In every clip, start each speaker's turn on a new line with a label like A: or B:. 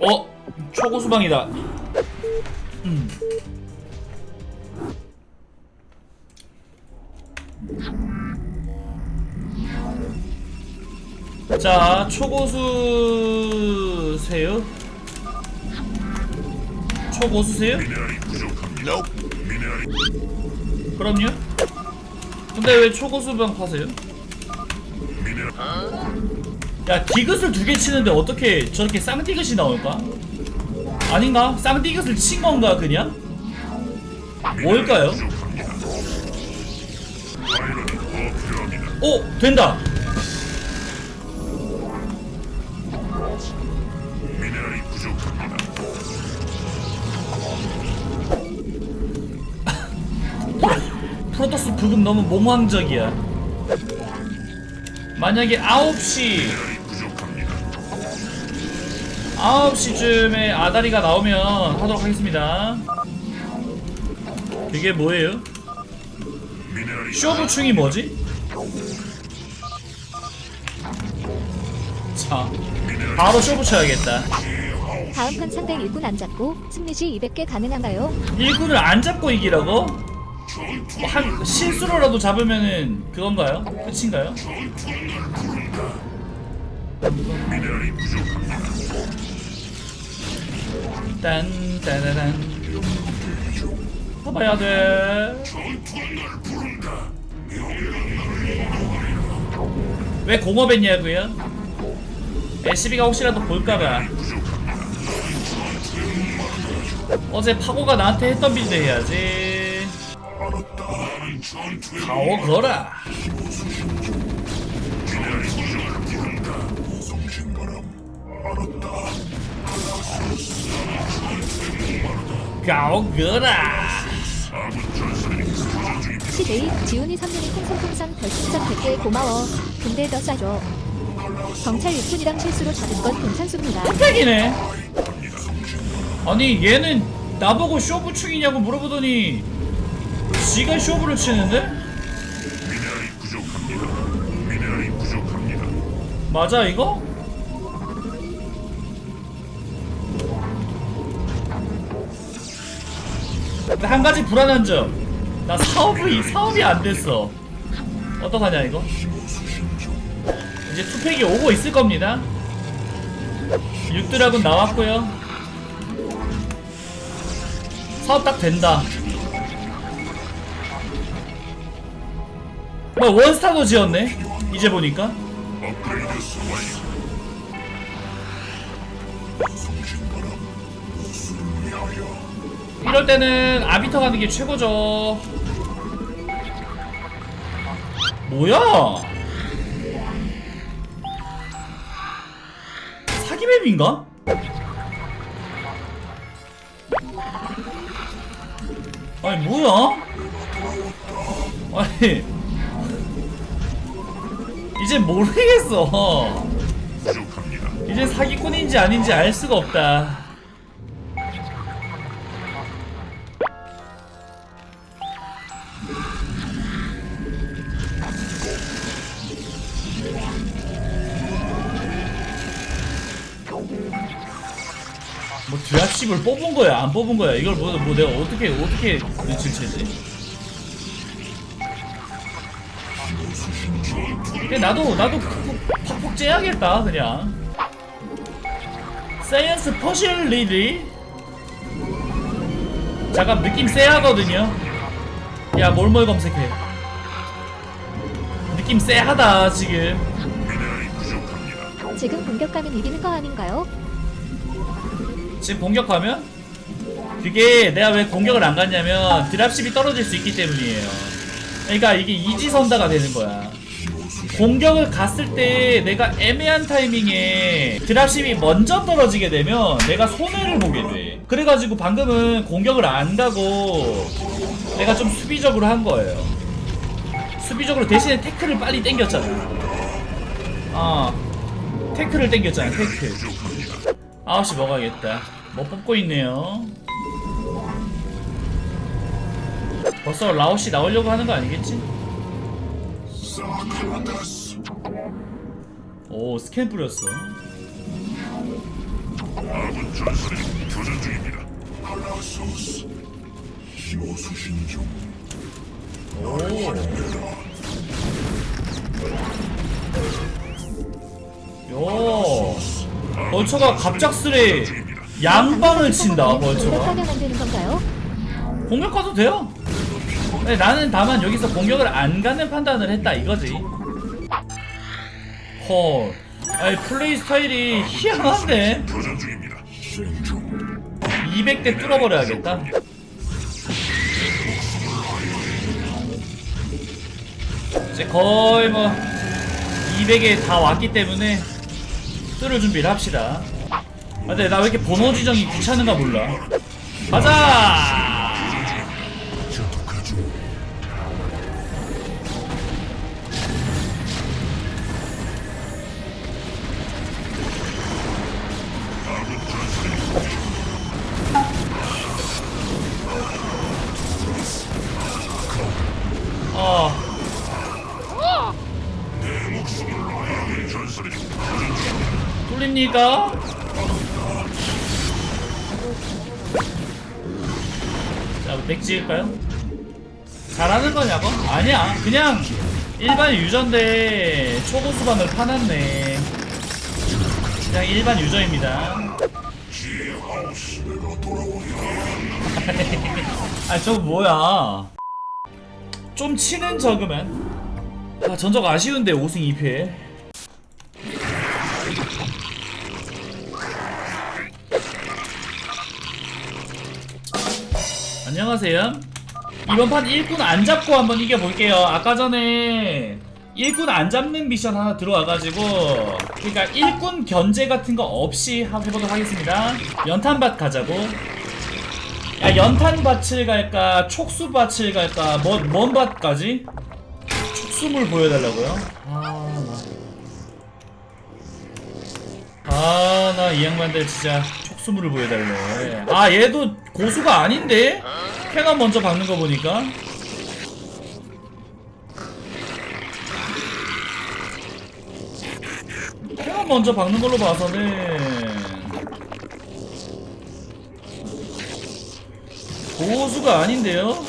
A: 어? 초고수방이다. 음. 자, 초고수세요? 초고수세요? 그럼요. 근데 왜 초고수방 파세요? 야, 디귿을 두 개 치는데 어떻게 저렇게 쌍디귿이 나올까? 아닌가? 쌍디귿을 친 건가, 그냥? 뭘까요? 오! 된다!
B: 미네랄이 부족합니다.
A: 프로토스 부금 너무 몽환적이야. 만약에 9시, 9시쯤에 아다리가 나오면 하도록 하겠습니다. 이게 뭐예요? 쇼부충이 뭐지? 자, 바로 쇼부 쳐야겠다.
C: 다음 판 상대 일꾼 안 잡고 승리시 200개 가능한가요?
A: 일꾼을 안 잡고 이기라고? 뭐한 실수로라도 잡으면은 그건가요? 끝인가요?
B: 미네랄이 부족합니다.
A: 딴 따라란 봐봐야 돼. 왜 공업했냐고요? SB가 혹시라도 볼까봐. 어제 파고가 나한테 했던 빌드 해야지. 가오 거라. 가오 거라.
C: 시데이 지훈이 3년이 풍선풍선 별풍선 100개 고마워. 근데 더 싸줘. 경찰 일꾼이랑 실수로 잡은 건 괜찮습니다.
A: 흑백이네. 아니 얘는 나보고 쇼부 충이냐고 물어보더니 지가 쇼부를 치는데?
B: 미네랄이 부족합니다. 미네랄이 부족합니다.
A: 맞아 이거? 근데 한 가지 불안한 점. 나 사업이 사업이 안 됐어. 어떡하냐 이거? 이제 투팩이 오고 있을 겁니다. 육드라군 나왔고요. 사업 딱 된다. 뭐 원스타도 지었네. 이제 보니까. 이럴 때는 아비터 가는 게 최고죠. 뭐야? 사기맵인가? 아니 뭐야? 아니 이제 모르겠어. 이제 사기꾼인지 아닌지 알 수가 없다. 뭐 드랍십을 뽑은 거야 안 뽑은 거야 이걸 뭐, 뭐 내가 어떻게 어떻게 눈치채지? 근데 나도 나도 팍팍, 째야겠다 그냥 사이언스 퍼즐 리드 잠깐 느낌 쎄하거든요 야 몰몰 검색해 느낌 쎄하다 지금.
C: 지금 공격하면 이기는 거 아닌가요?
A: 지금 공격하면 그게 내가 왜 공격을 안 갔냐면 드랍십이 떨어질 수 있기 때문이에요. 그러니까 이게 이지선다가 되는 거야. 공격을 갔을 때 내가 애매한 타이밍에 드랍십이 먼저 떨어지게 되면 내가 손해를 보게 돼. 그래가지고 방금은 공격을 안 가고 내가 좀 수비적으로 한 거예요. 수비적으로 대신에 태클을 빨리 땡겼잖아. 어 태클을 땡겼잖아 태클 9시 먹어야겠다. 뭐 뽑고 있네요. 벌써 라오시 나오려고 하는 거 아니겠지? 오 스캔 뿌렸어.
B: 아군 전설이 교전 중입니다. 알라소스 히오수신
A: 중요 벌처가 갑작스레 양방을 친다
C: 왜
A: 벌처가.
C: 건가요?
A: 공격 가도 돼요. 네, 나는 다만 여기서 공격을 안 가는 판단을 했다 이거지. 헐. 아니 플레이 스타일이 희한한데?
B: 교전 중입니다.
A: 200대 뚫어버려야겠다. 이제 거의 뭐 200에 다 왔기 때문에 뚫을 준비를 합시다. 아 근데 나 왜 이렇게 번호 지정이 귀찮은가 몰라. 가자 자, 맥 찍을까요? 잘하는 거냐고? 아니야. 그냥 일반 유저인데 초보 수반을 파놨네. 그냥 일반 유저입니다. 아, 저거 뭐야? 좀 치는 저그면. 아, 전적 아쉬운데 5승 2패. 안녕하세요. 이번 판 일꾼 안 잡고 한번 이겨볼게요. 아까 전에 일꾼 안 잡는 미션 하나 들어와가지고 그러니까 일꾼 견제 같은 거 없이 해보도록 하겠습니다. 연탄밭 가자고. 야 연탄밭을 갈까 촉수밭을 갈까 뭐뭔 밭까지? 촉수물 보여달라고요? 아 나. 아, 나 이 양반들 진짜 촉수물을 보여달래. 아, 얘도 고수가 아닌데? 캐논 먼저 박는 거 보니까. 캐논 먼저 박는 걸로 봐서는. 고수가 아닌데요?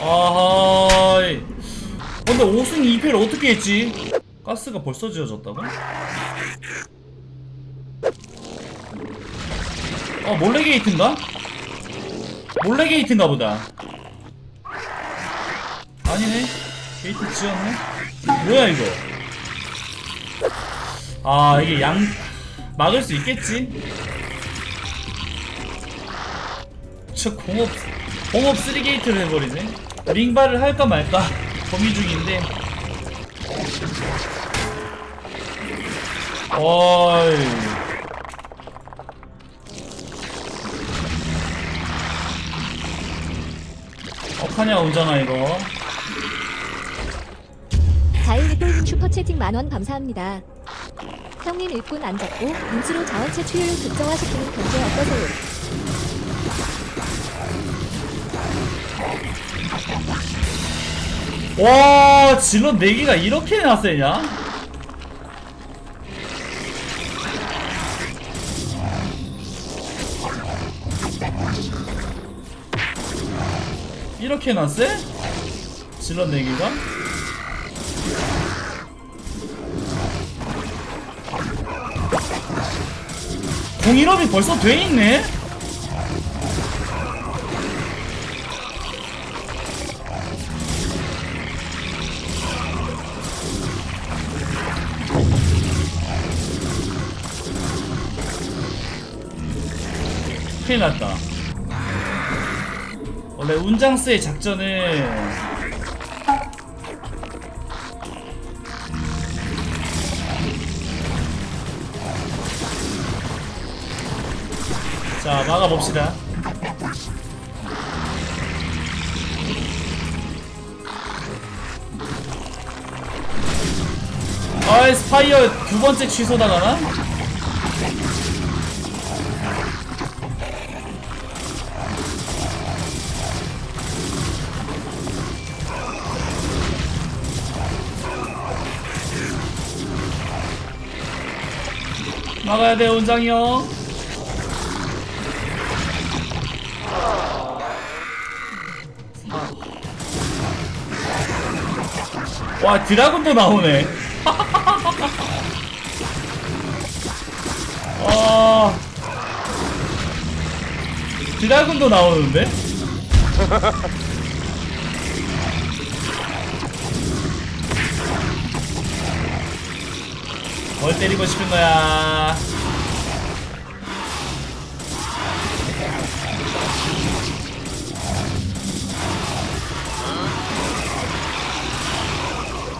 A: 아하. 근데 5승 2패를 어떻게 했지? 가스가 벌써 지어졌다고? 어 몰래 게이트인가? 몰래 게이트인가 보다. 아니네. 게이트 지었네. 뭐야 이거? 아 이게 양 막을 수 있겠지? 저 공업 공업 3게이트를 해버리네. 링발을 할까 말까? 고민 중인데 어이. 어카냐 운전아 이거
C: 다일리톨님 슈퍼채팅 만원 감사합니다. 형님 일꾼 안 잡고 인수로 자원체 추이를 극정화시키는 경제 어떠세요?
A: 와 질럿 4개가 이렇게 나세냐? 이렇게 나세? 질럿 4개가? 공일업이 벌써 돼 있네? 원래 운장스의 작전은 자 막아봅시다. 아이 스파이어 두 번째 취소 당하나? 막아야 돼 원장이 형 와 드라군도 나오네. 아 드라군도 나오는데? 뭘 때리고 싶은 거야?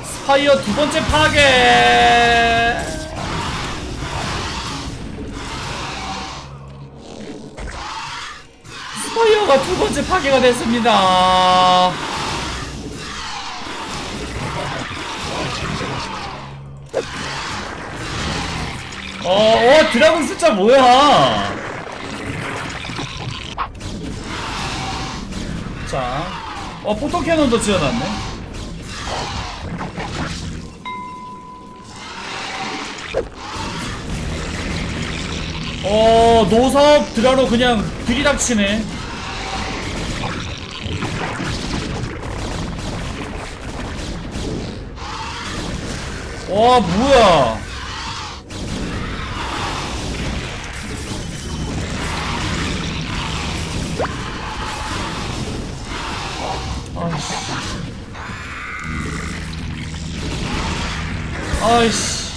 A: 스파이어 두 번째 파괴! 스파이어가 두 번째 파괴가 됐습니다. 어, 어, 드라군 숫자 뭐야? 자, 어, 포토 캐논도 지어놨네. 어, 노섭 드라로 그냥 들이닥치네. 와, 뭐야. 아이씨.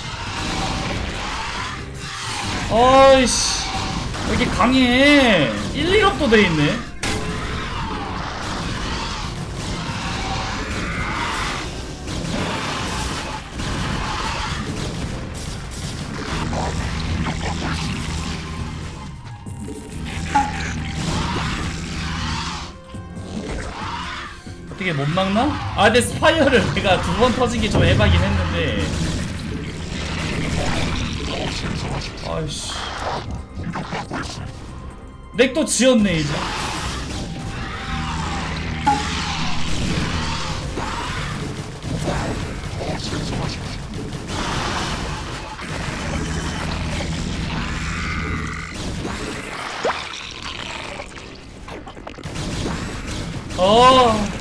A: 아이씨. 왜 이렇게 강해? 1, 1업도 돼 있네. 어떻게 못 막나? 아 근데 스파이어를 내가 두 번 터진 게 좀 에바긴 했는데 아이씨. 넥도 지었네 이제. 어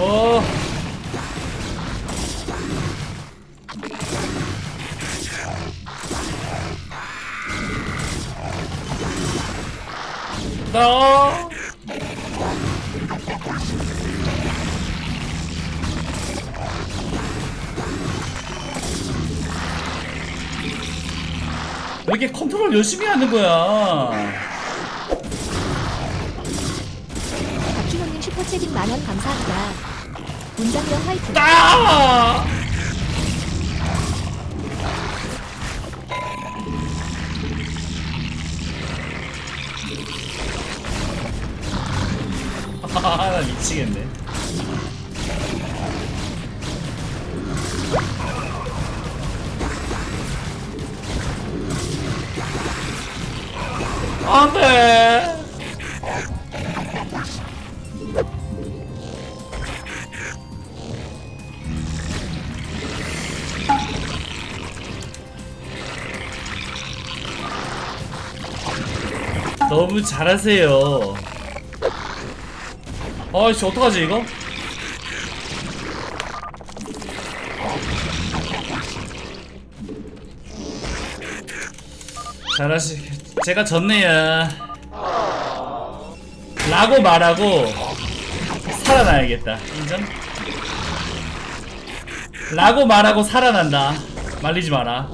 A: 어. 나. 왜 이렇게 컨트롤 열심히 하는 거야?
C: 박준호님 슈퍼채팅 만원 감사합니다. 문장형 화이팅.
A: 따! 아, 나 미치겠네. 안 돼! 너무 잘하세요. 아이씨, 어떡하지, 이거? 잘하시, 제가 졌네요. 라고 말하고 살아나야겠다. 인정? 라고 말하고 살아난다. 말리지 마라.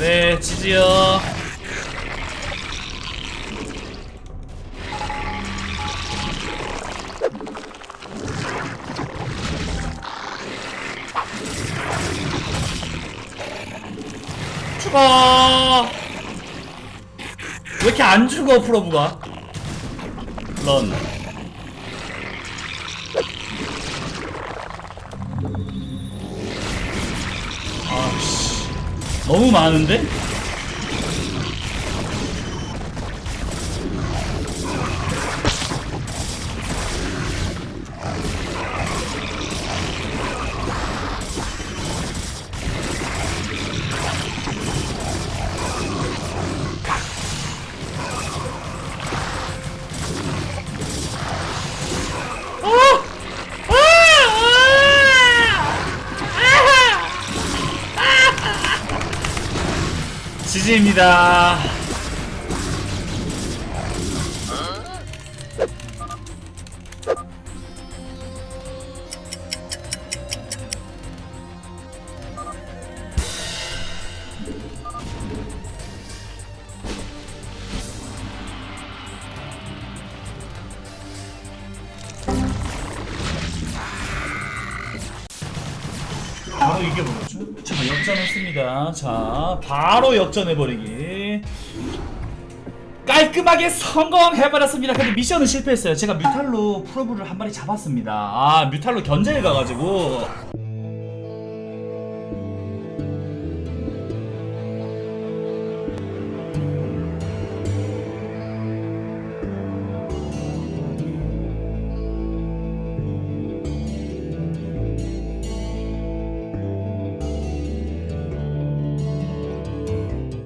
A: 네, 지지요. 죽어. 왜 이렇게 안 죽어 프로브가? 런. 아 씨. 너무 많은데? 지지입니다. 바로 역전했습니다. 자, 바로 역전해버리기. 깔끔하게 성공해버렸습니다. 근데 미션은 실패했어요. 제가 뮤탈로 프로브를 한 마리 잡았습니다. 아, 뮤탈로 견제를 가가지고